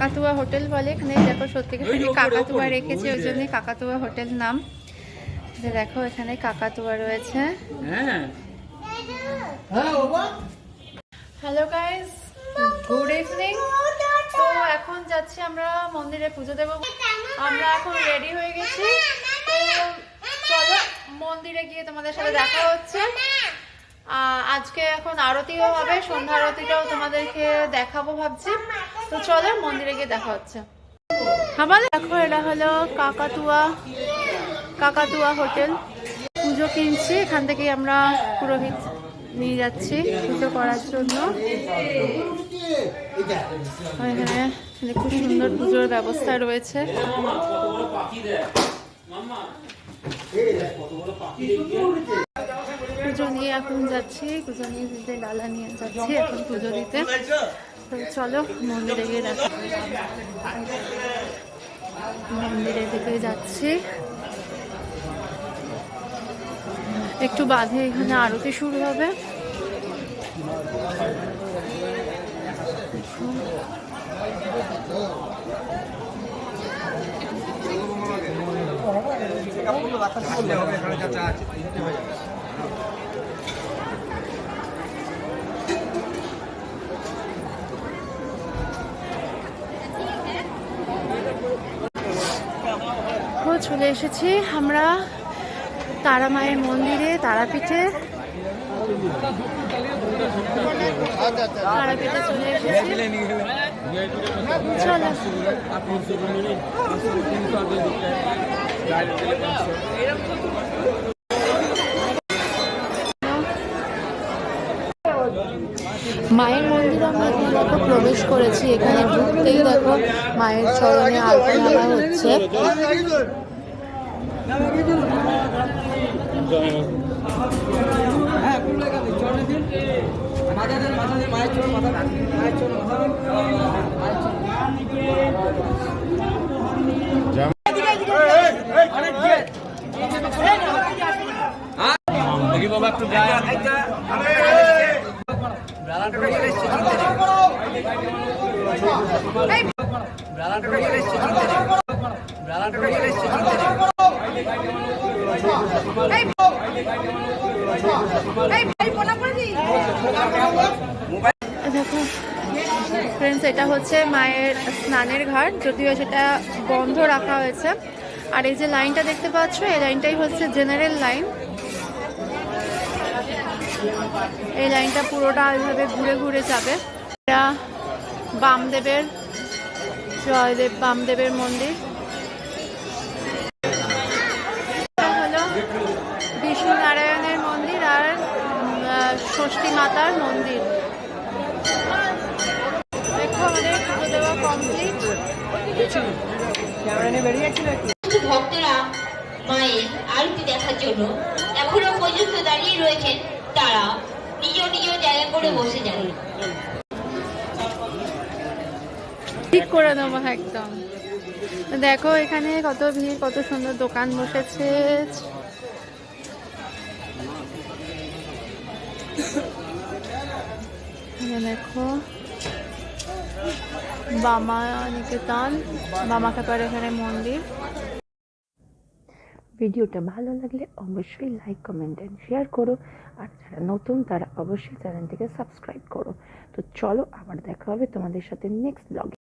কাকাতুয়া হোটেল বলে। এখানে দেখো সত্যি কাকাতুয়া রেখেছে ওই জন্যই কাকাতুয়া হোটেল নাম। যে দেখো এখানে কাকাতুয়া রয়েছে। হ্যাঁ। হ্যালো গাইস গুড ইভিনিং তো এখন যাচ্ছি আমরা মন্দিরে পুজো দেবো। আমরা এখন রেডি হয়ে গেছি। তো চলো মন্দিরে গিয়ে তোমাদের সাথে দেখা হচ্ছে। আজকে এখন আরতিও হবে, সন্ধ্যা আরতিটাও তোমাদেরকে দেখাবো ভাবছি। তো চলো, মন্দিরে গিয়ে দেখা হচ্ছে। আমার দেখো, এটা হলো কাকাতুয়া কাকাতুয়া হোটেল। পুজো কিনছি, এখান থেকেই আমরা পুরোহিত নিয়ে যাচ্ছি পুজো করার জন্য। এখানে খুব সুন্দর পুজোর ব্যবস্থা রয়েছে। নিয়ে এখন যাচ্ছি, পুজো নিয়ে দিতে, ডালা নিয়ে যাচ্ছি এখন পুজো দিতে। চলো, মন্দিরে গিয়ে মন্দিরের দিকে যাচ্ছি। একটু বাদে এখানে আরতি শুরু হবে। ও চলে এসেছি আমরা তারা মায়ের মন্দিরে তারাপীঠে তারাপীঠে চলে এসেছি। চলো। মায়ের মন্দির আমরা এখন দেখো প্রবেশ করেছি। এখানে ঢুকতেই দেখো মায়ের চরণে ঢালা হচ্ছে। বাবা একটু যায় দেখো। ফ্রেন্ডস এটা হচ্ছে মায়ের স্নানের ঘাট যদিও সেটা বন্ধ রাখা হয়েছে। আর এই যে লাইনটা দেখতে পাচ্ছ এই লাইনটাই হচ্ছে জেনারেল লাইন এই লাইনটা পুরোটা এইভাবে ঘুরে ঘুরে যাবে। এটা বামদেবের জয়দেব বামদেবের মন্দির। হলো বিষ্ণু নারায়ণের মন্দির আর ষষ্ঠী মাতার মন্দির। দেখো আমাদের পুজো দেওয়া কমপ্লিট ভক্তরা মায়ের আরতি দেখার জন্য এখনও পর্যন্ত দাঁড়িয়ে রয়েছেন। তারা নিজ নিজ জায়গা করে বসে যান ঠিক করে দেবো একদম। দেখো এখানে কত ভিড় কত সুন্দর দোকান বসেছে। দেখো বামা নিকেতন বামা খাপার এখানে মন্দির। ভিডিওটা ভালো লাগলে অবশ্যই লাইক কমেন্ট অ্যান্ড শেয়ার করো। আর যারা নতুন, তারা অবশ্যই চ্যানেলটিকে সাবস্ক্রাইব করো। তো চলো আবার দেখা হবে তোমাদের সাথে নেক্সট ব্লগে